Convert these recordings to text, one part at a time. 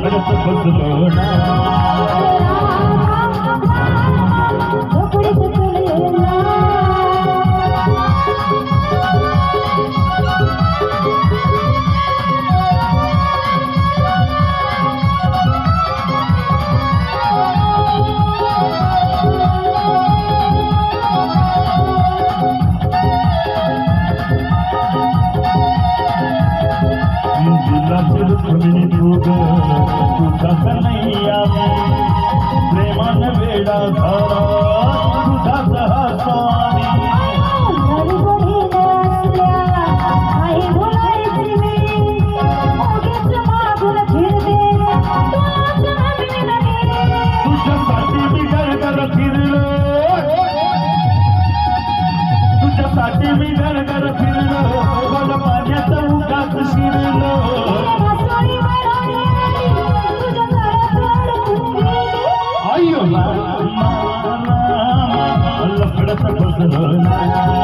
పడత పసులోనా प्रेमान बेड़ा था जगत खुश होना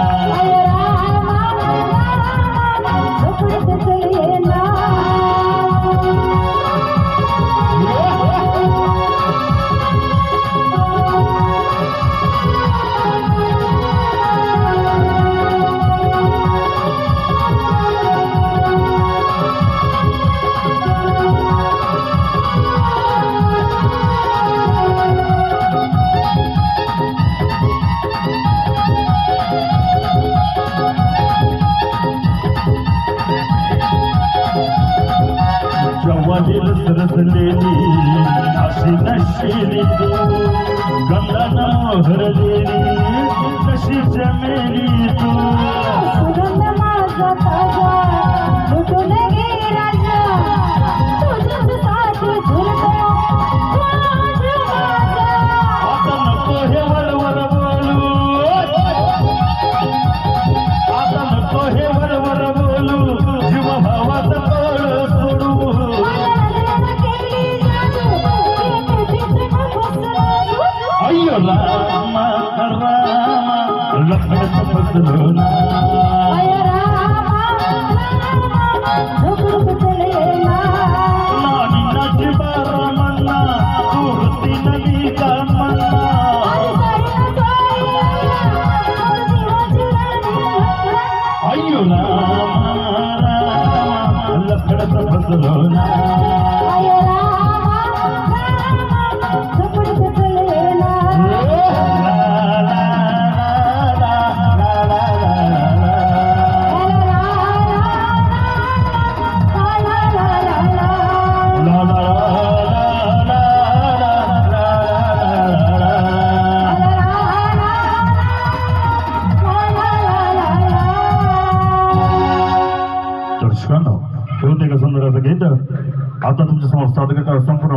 गरजलेली अशी नशिरी तू गंगाना मोहरलेली कशी जमेली तू سلامة الرامة لقد تفضلنا मित्रांनो ठेवते का सुंदर असं गीत आता तुमची समोर सादर संपूर्ण